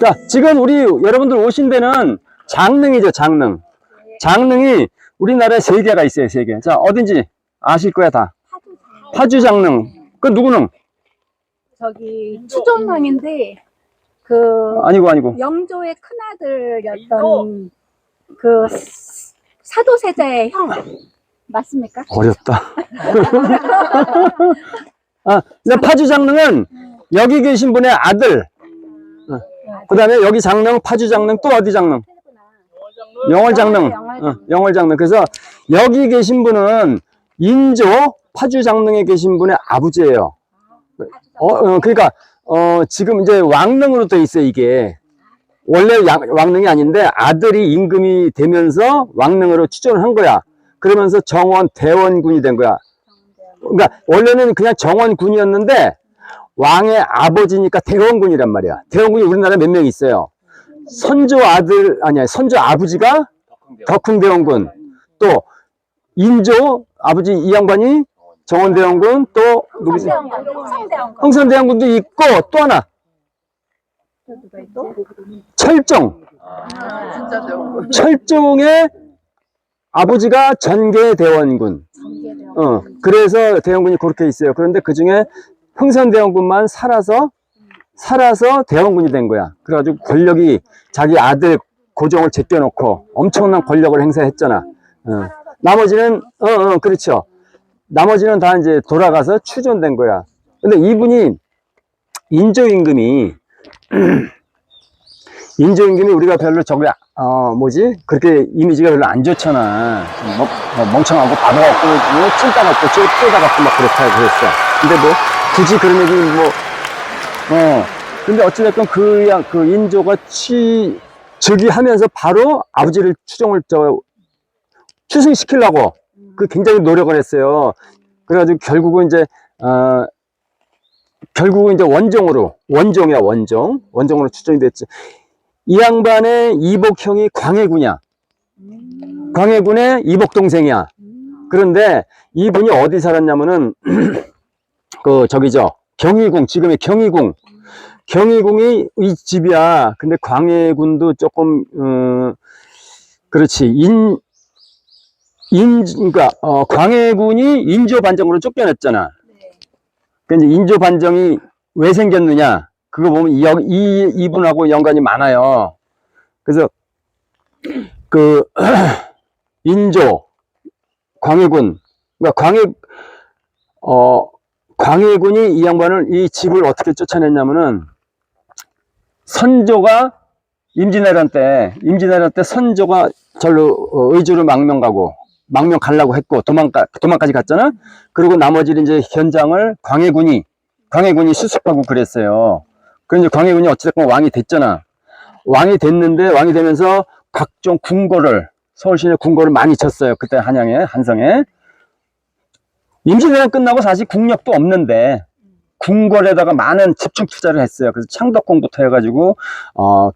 자, 지금 우리 여러분들 오신 데는 장릉이죠, 장릉. 장릉이 우리나라에 세 개가 있어요, 세 개. 자, 어딘지 아실 거야, 다. 파주 장릉. 그 누구는? 저기 추존왕인데 그 아니고, 아니고. 영조의 큰아들이었던 그 사도세자의 형 맞습니까? 어렵다. 아, 파주 장릉은 여기 계신 분의 아들. 그 다음에 여기 장릉, 파주 장릉, 또 어디 장릉? 영월 장릉. 영월 어, 영월 장릉. 그래서 여기 계신 분은 인조 파주 장릉에 계신 분의 아버지예요. 어, 어, 그러니까 어, 지금 이제 왕릉으로 돼 있어요, 이게. 원래 양- 왕릉이 아닌데 아들이 임금이 되면서 왕릉으로 추천을 한 거야. 그러면서 정원 대원군이 된 거야. 그러니까 원래는 그냥 정원군이었는데 왕의 아버지니까 대원군이란 말이야. 대원군이 우리나라에 몇 명 있어요. 선조 아들 아니야 선조 아버지가 덕흥대원군. 또 인조 아버지 이 양반이 정원대원군 또 누구지? 성대왕 흥선대원군 도 있고 또 하나. 철종. 철종의 아버지가 전개대원군. 어 그래서 대원군이 그렇게 있어요. 그런데 그 중에 흥선대원군만 살아서 살아서 대원군이 된 거야. 그래가지고 권력이 자기 아들 고종을 제껴놓고 엄청난 권력을 행사했잖아. 어. 나머지는 어, 어 그렇죠. 나머지는 다 이제 돌아가서 추존된 거야. 근데 이분이 인조 임금이 인조 임금이 우리가 별로 저게 어 뭐지? 그렇게 이미지가 별로 안 좋잖아. 좀 멍, 뭐 멍청하고 바보 같고 뭐 찐따 같고 쪼다 같고 막 그렇다 그랬어. 근데 뭐 굳이 그런 얘기 뭐 어 근데 어찌됐건 그, 양- 그 인조가 취, 즉위하면서 바로 아버지를 추종을, 저, 추승시키려고 그 굉장히 노력을 했어요. 그래가지고 결국은 이제, 어, 결국은 이제 원종으로, 원종이야, 원종. 원종으로 추정이 됐지. 이 양반의 이복형이 광해군이야. 광해군의 이복동생이야. 그런데 이분이 어디 살았냐면은, 그, 저기죠. 경희궁, 지금의 경희궁. 경희궁이 이 집이야. 근데 광해군도 조금, 어, 그렇지. 인, 인, 그러니까, 어, 광해군이 인조 반정으로 쫓겨났잖아. 그 이제 인조 반정이 왜 생겼느냐? 그거 보면 이, 여- 이, 이분하고 연관이 많아요. 그래서, 그, 인조, 광해군, 그러니까 광해, 어, 광해군이 이 양반을, 이 집을 어떻게 쫓아냈냐면은, 선조가 임진왜란 때, 임진왜란 때 선조가 절로 어, 의주로 망명 가고, 망명 가려고 했고, 도망가, 도망까지 갔잖아? 그리고 나머지는 이제 현장을 광해군이, 광해군이 수습하고 그랬어요. 이제 광해군이 어찌됐건 왕이 됐잖아. 왕이 됐는데, 왕이 되면서 각종 궁궐을, 서울 시내 궁궐을 많이 쳤어요. 그때 한양에, 한성에. 임진왜란 끝나고 사실 국력도 없는데, 궁궐에다가 많은 집중 투자를 했어요. 그래서 창덕궁부터 해가지고, 어,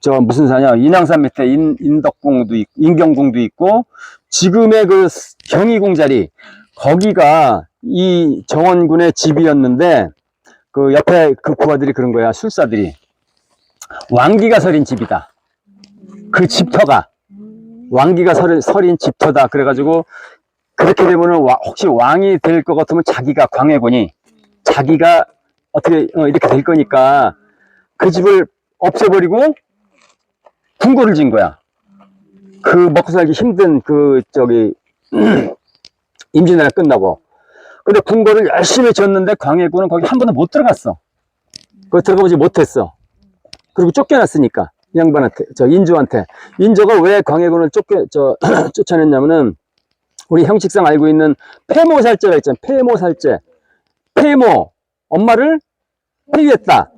저 무슨 사냐, 인왕산 밑에 인, 인덕궁도 있고, 인경궁도 있고, 지금의 그 경희궁 자리, 거기가 이 정원군의 집이었는데, 그 옆에 그 부하들이 그런 거야, 술사들이. 왕기가 서린 집이다. 그 집터가. 왕기가 서린, 서린 집터다. 그래가지고, 그렇게 되면은 와- 혹시 왕이 될 것 같으면 자기가 광해군이 자기가 어떻게 어, 이렇게 될 거니까 그 집을 없애버리고 궁궐을 진 거야. 그 먹고 살기 힘든 그 저기 임진왜란 끝나고. 근데 궁궐을 열심히 졌는데 광해군은 거기 한 번도 못 들어갔어. 그 들어가보지 못했어. 그리고 쫓겨났으니까 이 양반한테 저 인조한테 인조가 왜 광해군을 쫓겨 저 쫓아냈냐면은 우리 형식상 알고 있는 폐모살제가 있잖아요. 폐모살제. 폐모 엄마를 폐위했다.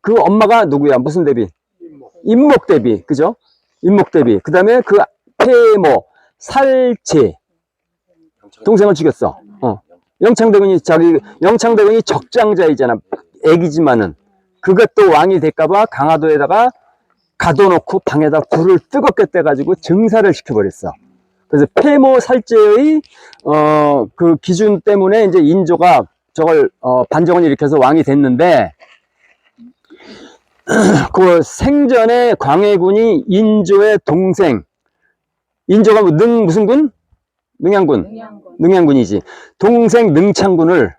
그 엄마가 누구야? 무슨 대비? 임목 대비, 그죠? 임목 대비. 그 다음에 그 폐모 살제 동생을 죽였어. 어. 영창대군이 자기 영창대군이 적장자이잖아. 애기지만은 그것도 왕이 될까봐 강화도에다가 가둬놓고 방에다 불을 뜨겁게 떼가지고 증사를 시켜버렸어. 그래서 폐모 살제의 어 그 기준 때문에 이제 인조가 저걸 어 반정을 일으켜서 왕이 됐는데 그 생전에 광해군이 인조의 동생, 인조가 뭐능 무슨 군? 능양군. 능양군이지. 동생 능창군을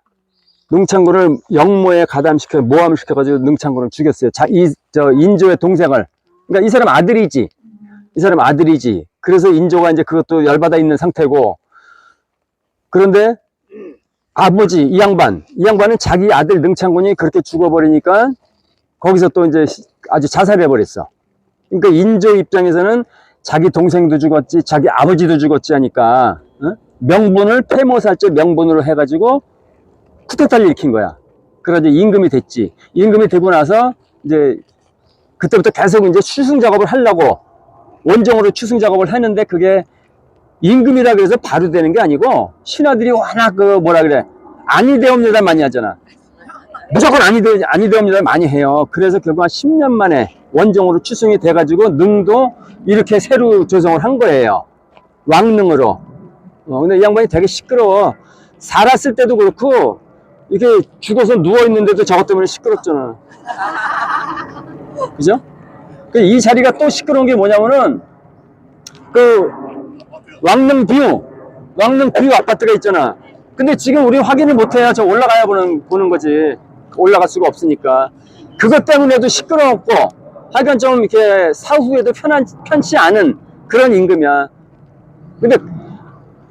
능창군을 영모에 가담시켜 모함을 시켜 가지고 능창군을 죽였어요. 자, 이 저 인조의 동생을. 그러니까 이 사람 아들이지. 이 사람 아들이지. 그래서 인조가 이제 그것도 열받아 있는 상태고. 그런데 아버지 이 양반, 이 양반은 자기 아들 능창군이 그렇게 죽어버리니까 거기서 또 이제 시- 아주 자살해 버렸어. 그러니까 인조 입장에서는 자기 동생도 죽었지, 자기 아버지도 죽었지 하니까 어? 명분을 폐모살제 명분으로 해가지고 쿠데타를 일으킨 거야. 그래가지고 임금이 됐지. 임금이 되고 나서 이제 그때부터 계속 이제 추승 작업을 하려고 원정으로 추승 작업을 했는데 그게 임금이라 그래서 바로 되는 게 아니고 신하들이 워낙 그 뭐라 그래 아니되옵니다 많이 하잖아. 무조건 아니되 아니되옵니다 많이 해요. 그래서 결국 한 10년 만에 원정으로 추승이 돼가지고 능도 이렇게 새로 조성을 한 거예요. 왕능으로. 어, 근데 이 양반이 되게 시끄러워. 살았을 때도 그렇고 이게 죽어서 누워 있는데도 저것 때문에 시끄럽잖아. 그죠? 그이 자리가 또 시끄러운 게 뭐냐면은 그 왕릉 뷰, 왕릉 뷰 아파트가 있잖아. 근데 지금 우리 확인을 못해야 저 올라가야 보는 보는 거지. 올라갈 수가 없으니까. 그것 때문에도 시끄럽고 하여간 좀 이렇게 사후에도 편한 편치 않은 그런 임금이야. 근데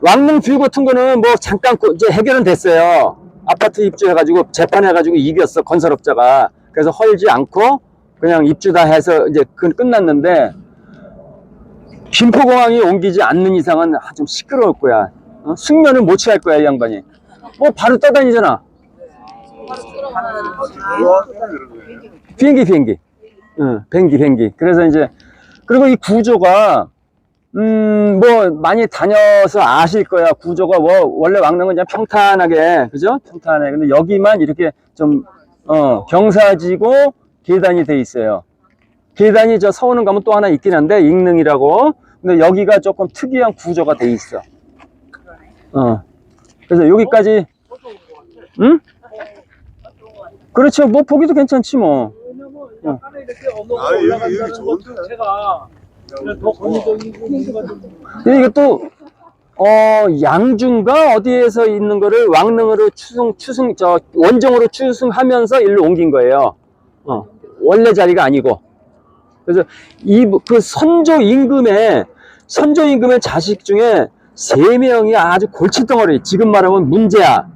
왕릉 뷰 같은 거는 뭐 잠깐 고- 이제 해결은 됐어요. 아파트 입주해가지고 재판해가지고 이겼어 건설업자가. 그래서 헐지 않고 그냥 입주 다 해서 이제 그 끝났는데 김포공항이 옮기지 않는 이상은 아, 좀 시끄러울 거야. 어? 숙면은 못 취할 거야 이 양반이. 뭐 바로 떠다니잖아. 비행기 비행기. 응, 비행기 비행기. 그래서 이제 그리고 이 구조가 음, 뭐, 많이 다녀서 아실 거야. 구조가, 뭐, 원래 왕릉은 그냥 평탄하게, 그죠? 평탄하게. 근데 여기만 이렇게 좀, 어, 경사지고 계단이 돼 있어요. 계단이 저 서울은 가면 또 하나 있긴 한데, 익릉이라고. 근데 여기가 조금 특이한 구조가 돼 있어. 어. 그래서 여기까지, 응? 그렇죠. 뭐, 보기도 괜찮지, 뭐. 어. 아, 여기, 여기 좋은데. 제가 더 권위적인 부분가 좀 근데 이게 또, 어, 양준가 어디에서 있는 거를 왕릉으로 추승, 추승, 저, 원정으로 추승하면서 일로 옮긴 거예요. 어, 원래 자리가 아니고. 그래서 이, 그 선조 임금의, 선조 임금의 자식 중에 세 명이 아주 골칫덩어리, 지금 말하면 문제야.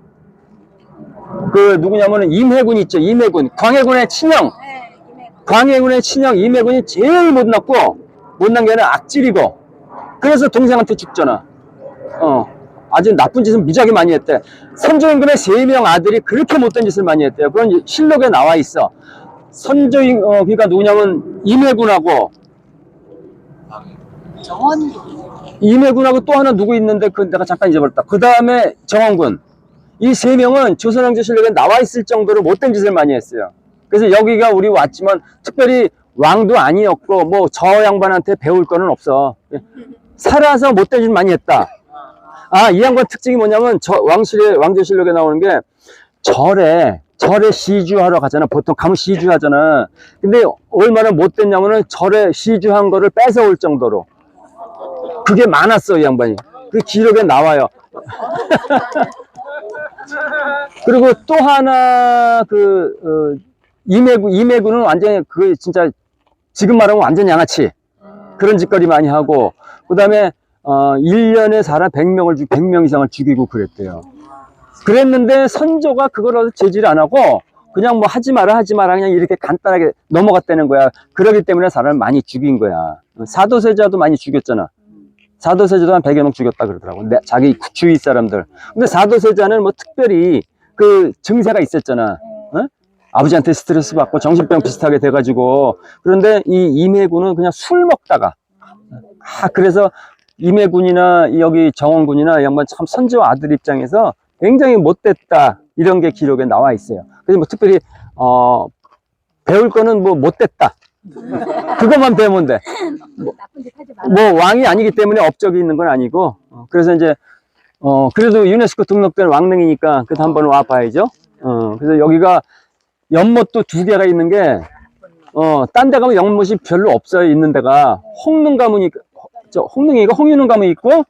그, 누구냐면은 임해군 있죠, 임해군. 광해군의 친형. 네, 광해군의 친형 임해군이 제일 못났고 못난 게 아니라 악질이고 그래서 동생한테 죽잖아 어 아주 나쁜 짓은 무지하게 많이 했대 선조임금의 세 명 아들이 그렇게 못된 짓을 많이 했대요 그건 실록에 나와 있어 선조임 어 그러니까 누구냐면 임해군하고 정원 임해군하고 또 하나 누구 있는데 그 내가 잠깐 잊어버렸다. 그 다음에 정원군. 이 세 명은 조선왕조 실록에 나와 있을 정도로 못된 짓을 많이 했어요. 그래서 여기가 우리 왔지만 특별히 왕도 아니었고 뭐 저 양반한테 배울 거는 없어. 살아서 못된 짓 많이 했다. 아이 양반 특징이 뭐냐면 저 왕실의 왕조실록에 나오는 게 절에 절에 시주하러 가잖아. 보통 가면 시주하잖아. 근데 얼마나 못됐냐면은 절에 시주한 거를 뺏어올 정도로. 그게 많았어 이 양반이. 그 기록에 나와요. 그리고 또 하나 그 어, 이매구 이매구는 완전히 그 진짜 지금 말하면 완전 양아치. 그런 짓거리 많이 하고. 그 다음에 어 1년에 사람 100명을 죽 100명 이상을 죽이고 그랬대요. 그랬는데 선조가 그걸 제지를 안 하고 그냥 뭐 하지 마라 하지 마라 그냥 이렇게 간단하게 넘어갔다는 거야. 그러기 때문에 사람을 많이 죽인 거야. 사도세자도 많이 죽였잖아. 사도세자도 한 100여 명 죽였다 그러더라고. 내- 자기 주위 사람들. 근데 사도세자는 뭐 특별히 그 증세가 있었잖아. 어? 아버지한테 스트레스 받고 정신병 비슷하게 돼가지고. 그런데 이 임해군은 그냥 술 먹다가. 아, 그래서 임해군이나 여기 정원군이나 이 양반 참 선조 아들 입장에서 굉장히 못됐다. 이런 게 기록에 나와 있어요. 그래서 뭐 특별히, 어, 배울 거는 뭐 못됐다. 그것만 배우면 돼. 마라. 뭐 왕이 아니기 때문에 업적이 있는 건 아니고 어, 그래서 이제 어 그래도 유네스코 등록된 왕릉이니까 그래도 한번 와봐야죠. 어 그래서 여기가 연못도 두 개가 있는 게 어, 딴 데 가면 연못이 별로 없어요, 있는 데가. 홍릉 가면, 있, 저, 홍릉이가 홍윤릉 가면 있고,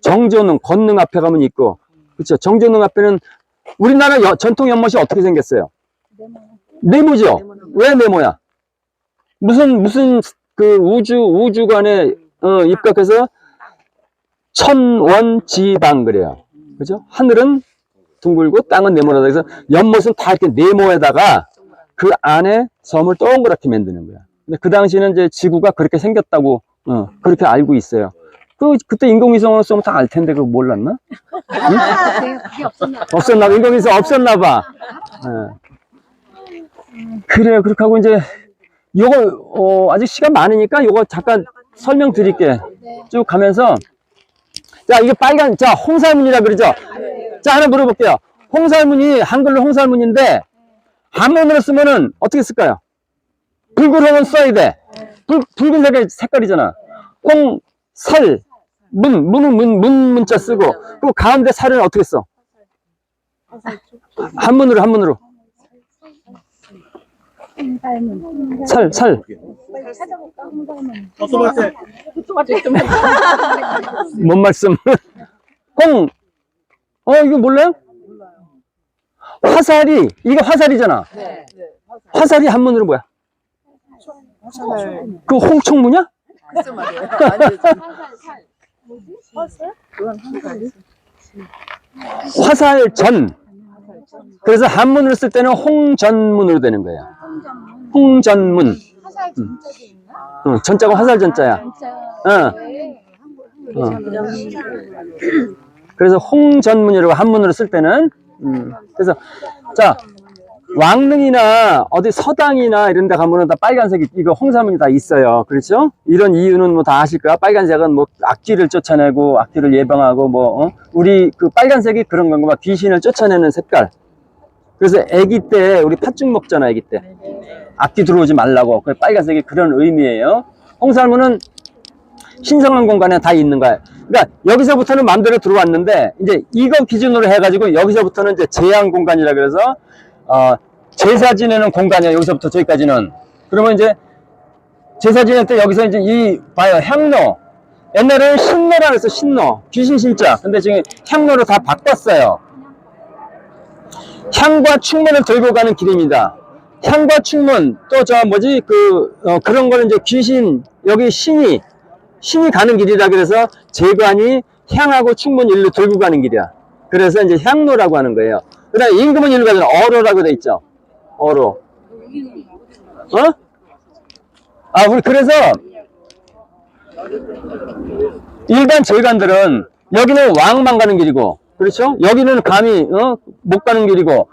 정조릉, 건릉 앞에 가면 있고, 그쵸. 정조릉 앞에는 우리나라 여- 전통 연못이 어떻게 생겼어요? 네모죠? 왜 네모야? 무슨, 무슨, 그 우주, 우주관에, 어, 입각해서 천원지방 그래요. 그죠? 하늘은 둥글고 땅은 네모라다. 그래서 연못은 다 이렇게 네모에다가 그 안에 섬을 동그랗게 만드는 거야. 근데 그 당시에는 이제 지구가 그렇게 생겼다고, 어, 그렇게 알고 있어요. 그, 그때 인공위성으로 쏘면 다 알 텐데 그거 몰랐나? 그게 없었나? 봐. 인공위성 없었나 봐. 예. 그래요. 그렇게 하고 이제 요거 어, 아직 시간 많으니까 요거 잠깐 설명드릴게. 쭉 가면서 자 이게 빨간 자 홍살문이라 그러죠. 자 하나 물어볼게요. 홍살문이 한글로 홍살문인데 한문으로 쓰면은 어떻게 쓸까요? 붉은 써야 돼. 붉, 붉은색의 색깔이잖아. 홍, 살, 문, 문은 문, 문 문자 쓰고 그 가운데 살은 어떻게 써? 한문으로 한문으로. 살, 살. 어서 말세. 뭔 말씀? 홍. 어, 이거 몰라요? 화살이, 이게 화살이잖아. 화살이 한문으로 뭐야? 그 홍총무냐? 화살전. 그래서 한문으로 쓸 때는 홍전문으로 되는 거예요. 홍전문. 화살 진짜도 있나? 어, 전자가 화살 전자야. 진짜. 어. 네. 어. 그래서 홍전문이라고 한문으로 쓸 때는 음, 그래서 자 왕릉이나 어디 서당이나 이런 데 가면은 다 빨간색이 이거 홍사문이 다 있어요. 그렇죠? 이런 이유는 뭐 다 아실 거야 빨간색은 뭐 악귀를 쫓아내고 악귀를 예방하고 뭐 어? 우리 그 빨간색이 그런 건가 봐. 귀신을 쫓아내는 색깔. 그래서 아기 때 우리 팥죽 먹잖아 아기 때. 악귀 들어오지 말라고. 그 빨간색이 그런 의미예요. 홍살문은 신성한 공간에 다 있는 거야. 그러니까 여기서부터는 마음대로 들어왔는데 이제 이거 기준으로 해가지고 여기서부터는 이제 제한 공간이라 그래서 어, 제사 지내는 공간이야. 여기서부터 저기까지는. 그러면 이제 제사 지낼 때 여기서 이제 이 봐요 향로. 옛날에는 신노라 그래서 신노 귀신 신자. 근데 지금 향로로 다 바꿨어요. 향과 충문을 들고 가는 길입니다. 향과 충문 또 저 뭐지 그 어, 그런 거는 이제 귀신 여기 신이 신이 가는 길이라 그래서 재관이 향하고 충문 일로 들고 가는 길이야. 그래서 이제 향로라고 하는 거예요. 그 다음에 임금은 일로 가잖아. 어로라고 돼 있죠. 어로. 어? 아, 우리 그래서 일반 재관들은 여기는 왕만 가는 길이고, 그렇죠? 여기는 감히 어? 못 가는 길이고,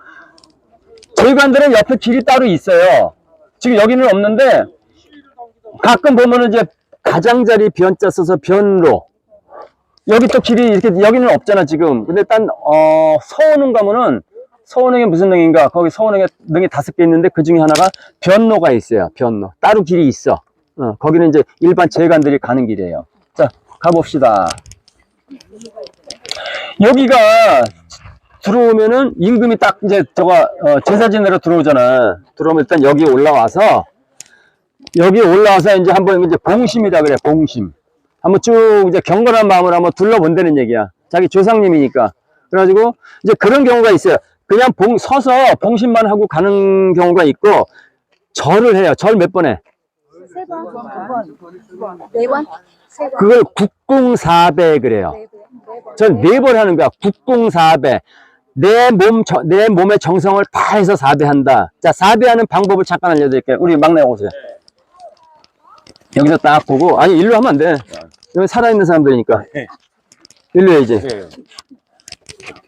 재관들은 옆에 길이 따로 있어요. 지금 여기는 없는데 가끔 보면은 이제 가장자리 변자 써서 변로. 여기 또 길이 이렇게 여기는 없잖아 지금. 근데 딴 어, 서원흥 가면은 서원흥이 무슨 능인가? 거기 서원흥에 능이 다섯 개 있는데 그 중에 하나가 변로가 있어요. 변로. 따로 길이 있어. 어, 거기는 이제 일반 재관들이 가는 길이에요. 자, 가봅시다. 여기가 들어오면은 임금이 딱 이제 저거 어, 제사 지내러 들어오잖아. 들어오면 일단 여기 올라와서 여기 올라와서 이제 한번 이제 봉심이라 그래, 봉심. 한번 쭉 이제 경건한 마음으로 한번 둘러본다는 얘기야. 자기 조상님이니까. 그래가지고 이제 그런 경우가 있어요. 그냥 봉, 서서 봉심만 하고 가는 경우가 있고, 절을 해요. 절 몇 번 해? 세 번. 두 번. 네 번? 세 번. 그걸 국궁사배 그래요. 네 번. 네 번. 전네 번 하는 거야. 국궁사배. 내 몸, 저- 내 몸의 정성을 다해서 사배한다. 자, 사배하는 방법을 잠깐 알려드릴게요. 우리 막내 오세요. 여기서 딱 보고, 아니, 일로 하면 안 돼. 여기 살아있는 사람들이니까. 일로 해야지.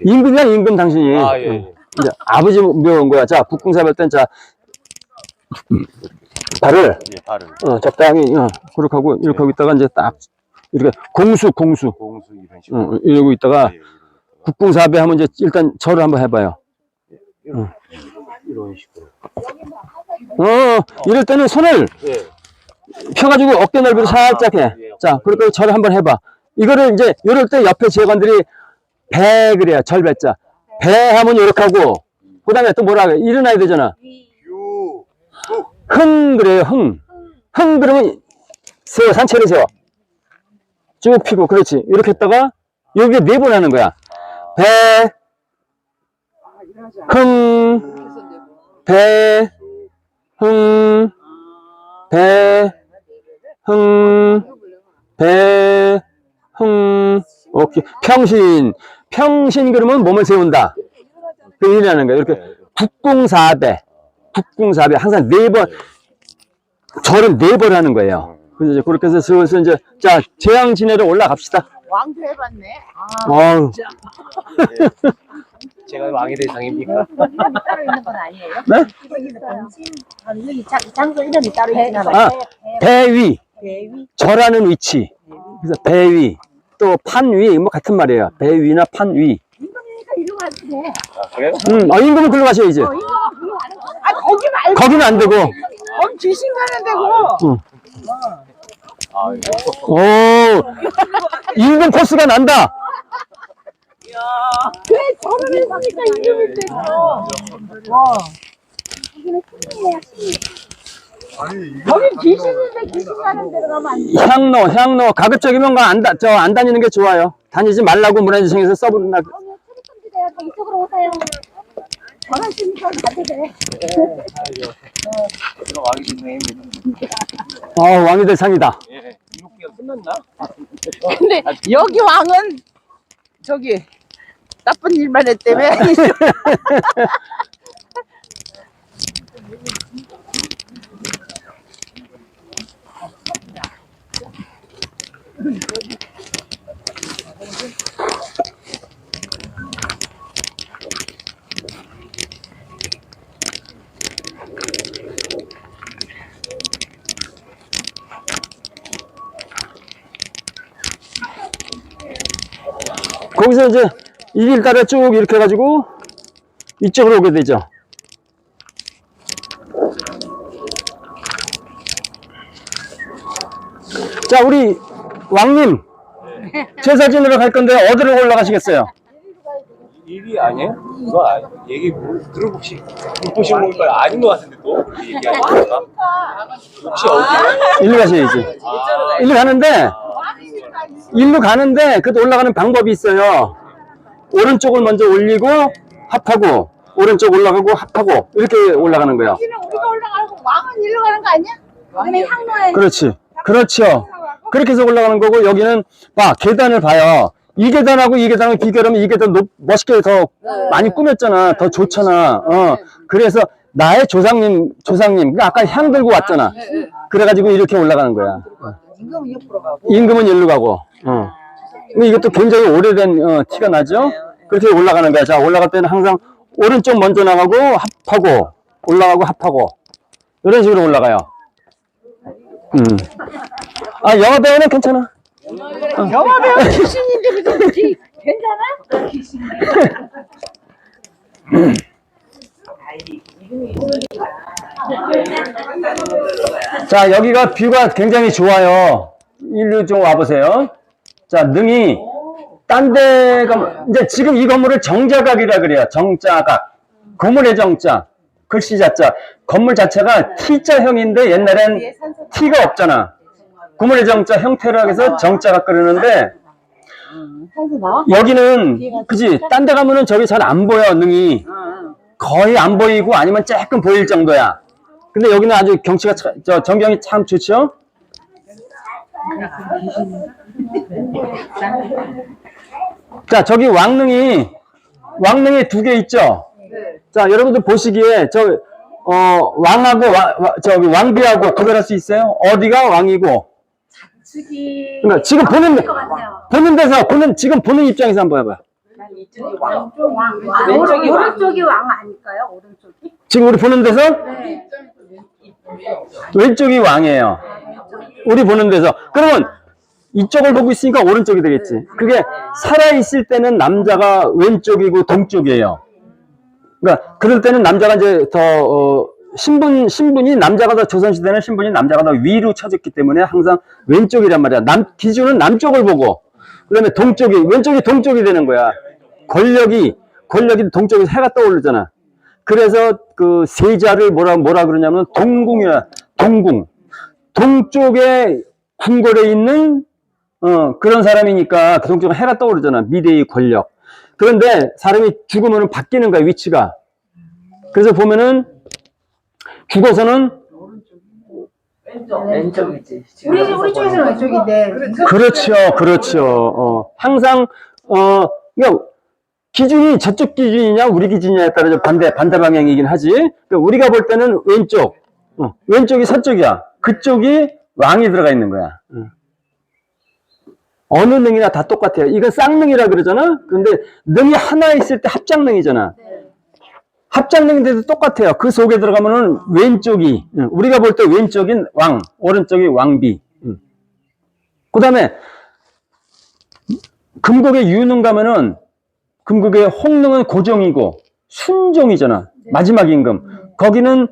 임금이야, 임금 당신이. 아, 예, 예. 응. 이제 아버지 묘온 거야. 자, 국궁사배 할 땐, 자, 발을, 예, 발을. 어, 적당히, 어, 그렇게 하고, 이렇게 하고 있다가 이제 딱, 이렇게, 공수, 공수. 공수 이런 식으로. 어, 이러고 있다가, 예, 예, 국궁사배 하면 이제 일단 절을 한번 해봐요. 이런 식으로. 어, 이럴 때는 손을 예. 펴가지고 어깨 넓이로 살짝 해. 자, 그렇게 절을 한번 해봐. 이거를 이제 이럴 때 옆에 재관들이 배 그래요. 절배자. 배 하면 이렇게 하고, 그 다음에 또 뭐라 그래. 일어나야 되잖아. 흥 그래요 흥. 흥 그러면 세워 산채를 세워. 쭉 피고 그렇지. 이렇게 했다가 여기에 네 번 하는 거야. 배, 흥, 배, 흥, 배, 흥, 배, 흥. 오케이. 평신. 평신 그러면 몸을 세운다. 그 일이라는 거야. 이렇게 국궁사배. 국궁사배. 항상 네 번, 절은 네 번 하는 거예요. 그래서 이제 그렇게 해서 슬슬 이제, 자, 재앙 진해로 올라갑시다. 왕도 해봤네. 어우, 제가 왕의 대상입니까? 따로 있는 건 아니에요? 네? 이거 있어요. 여기 장, 장소 이름이 따로 있나 봐요. 아, 배위. 대위. 절하는 위치. 그래서 배위. 또 판위. 뭐 같은 말이에요. 배 위나 판 위. 임금이니까 이리로 가도 돼. 아, 그래요? 음, 어, 임금은 글로 가셔야지. 어, 임금은 그리로 가는 거야. 아 거기 말고 거기는 안 되고. 거기 귀신 가는 데고. 아, 이거. 오, 임금 코스가 난다. 왜 저를 했으니까 이름이 되고. 와. 아니 이게 거기 귀신인데 귀신 가는 데로 가면 안 돼. 향로, 향로. 가급적이면 가 안, 다, 저, 안 다니는 게 좋아요. 다니지 말라고 문화재청에서 써부른다. 여기 체리컴지 대학 이쪽으로 오세요. 원하시니까 가도 돼. 제가 왕의 대상입니다. 어, 왕이 될 상이다. 예. 이륙기가 끝났나? 근데 여기 왕은 저기 나쁜 일만 했다며. 거기서 이제 이 길 따라 쭉 이렇게 해가지고 이쪽으로 오게 되죠. 자, 우리 왕님 제사 지내러 갈 건데 어디로 올라가시겠어요? 일이 아니에요? 그거 아니, 얘기 뭐, 들어보시, 들어보신 건가요? 아닌 것 같은데 또? 건가? 혹시 어디? 일로 가셔야지. 아, 일로 가는데 일로 가는데 그 올라가는 방법이 있어요. 오른쪽을 먼저 올리고 합하고 오른쪽 올라가고 합하고 이렇게 올라가는 거예요. 우리가 올라가고 왕은 일로 가는 거 아니야? 여기는 향로에 그렇지. 그렇죠. 그렇게 해서 올라가는 거고 여기는 봐 계단을 봐요. 이 계단하고 이 계단을 비교하면 이 계단 높, 멋있게 더 많이 꾸몄잖아. 더 좋잖아. 어. 그래서 나의 조상님 조상님 그러니까 아까 향 들고 왔잖아. 그래가지고 이렇게 올라가는 거야. 임금은 옆으로 가고. 임금은 일로 가고. 어. 근데 이것도 굉장히 오래된 어, 티가 나죠? 그렇게 올라가는 거야. 자, 올라갈 때는 항상 오른쪽 먼저 나가고 합하고 올라가고 합하고 이런 식으로 올라가요. 음. 아, 영화 배우는 괜찮아. 영화 배우 귀신인데 그지? 괜찮아? 자, 여기가 뷰가 굉장히 좋아요. 일로 좀 와보세요. 자, 능이 딴 데가 이제 지금 이 건물을 정자각이라 그래요. 정자각. 건물의 정자. 글씨 자자. 건물 자체가 T자형인데 옛날엔 T가 없잖아. 건물의 정자 형태로 해서 정자각 그러는데 여기는 그지 딴 데 가면은 저기 잘 안 보여 능이 거의 안 보이고 아니면 조금 보일 정도야. 근데 여기는 아주 경치가 차- 저 전경이 참 좋죠. 자 저기 왕릉이 왕릉이 두 개 있죠. 자 여러분들 보시기에 저 어, 왕하고 와- 와- 저기 왕비하고 구별할 수 있어요? 어디가 왕이고? 측이 그러니까 지금 보는 것 같아요. 보는 데서 보는 지금 보는 입장에서 한번 해봐요. 왕, 왕, 오른, 오른쪽이 왕 아닐까요? 오른쪽이? 지금 우리 보는 데서 네. 왼쪽이 왕이에요. 우리 보는 데서. 그러면 이쪽을 보고 있으니까 오른쪽이 되겠지. 그게 살아 있을 때는 남자가 왼쪽이고 동쪽이에요. 그러니까 그럴 때는 남자가 이제 더, 어, 신분, 신분이 남자가 더 조선시대는 신분이 남자가 더 위로 쳐졌기 때문에 항상 왼쪽이란 말이야. 남, 기준은 남쪽을 보고, 그 다음에 동쪽이, 왼쪽이 동쪽이 되는 거야. 권력이, 권력이 동쪽에서 해가 떠오르잖아. 그래서 그 세자를 뭐라 뭐라 그러냐면 동궁이라 동궁 동쪽에 궁궐에 있는 어 그런 사람이니까 그 동쪽에 해가 떠오르잖아 미래의 권력 그런데 사람이 죽으면 바뀌는 거야 위치가 그래서 보면은 죽어서는 왼쪽이지. 우리 우리 쪽에서는 왼쪽인데 그렇죠, 그렇죠. 어, 항상 어, 그러니까 기준이 저쪽 기준이냐 우리 기준이냐에 따라 좀 반대 반대 방향이긴 하지. 그러니까 우리가 볼 때는 왼쪽, 어, 왼쪽이 서쪽이야. 그쪽이 왕이 들어가 있는 거야. 어. 어느 능이나 다 똑같아요. 이건 쌍능이라 그러잖아. 그런데 능이 하나 있을 때 합장능이잖아. 합장능인데도 똑같아요. 그 속에 들어가면은 왼쪽이 응, 우리가 볼 때 왼쪽인 왕, 오른쪽이 왕비. 그 다음에 금곡의 유능 가면은 금곡의 홍능은 고정이고 순종이잖아. 마지막 임금. 거기는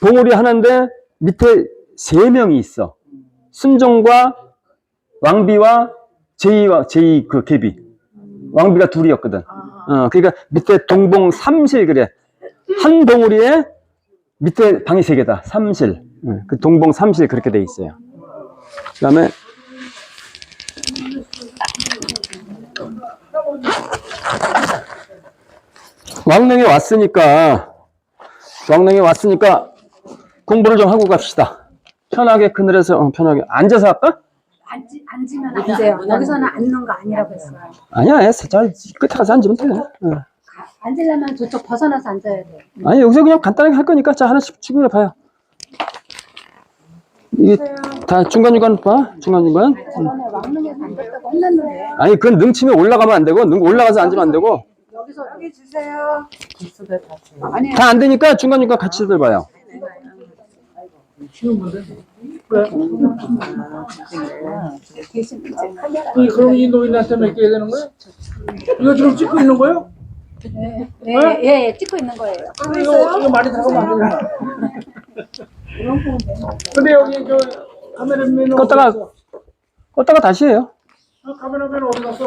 봉우리 하나인데 밑에 세 명이 있어. 순종과 왕비와 제이와 제이 그 계비. 왕비가 둘이었거든. 어, 그러니까 밑에 동봉 삼실 그래. 한 봉우리에 밑에 방이 세 개다. 삼실. 응, 그 동봉 삼실 그렇게 돼 있어요. 그다음에 왕릉에 왔으니까 왕릉에 왔으니까 공부를 좀 하고 갑시다. 편하게 그늘에서 어, 편하게 앉아서 할까? 앉지 앉으면 안 돼요. 여기서는 앉는 거 아니라고 했어요. 아니야. 저 끝에 가서 앉으면 돼. 어. 가- 앉으려면 저쪽 벗어나서 앉아야 돼. 아니 여기서 그냥 간단하게 할 거니까 자 하나씩 추구해 봐요. 이게 다 중간 중간 봐 중간 중간. 저번에 왕릉에서 앉았다고 혼났는데 아니 그건 능치면 올라가면 안 되고 능 올라가서 앉으면 안 되고 여기서 여기 주세요. 다 안 되니까 중간 중간 같이 들봐요. 계신 이제 그, 그럼 이 노인한테 맡겨야 되는 거야? 이거 지금 찍고 있는 거예요? 네, 예, 예, 찍고 있는 거예요. 그럼 이거, 이거 많이 들어가면 안 되잖아. 근데 여기 저 카메라맨은 껐다가- 어디 갔어? 껐다가 다시 해요. 어, 카메라맨 어디 갔어?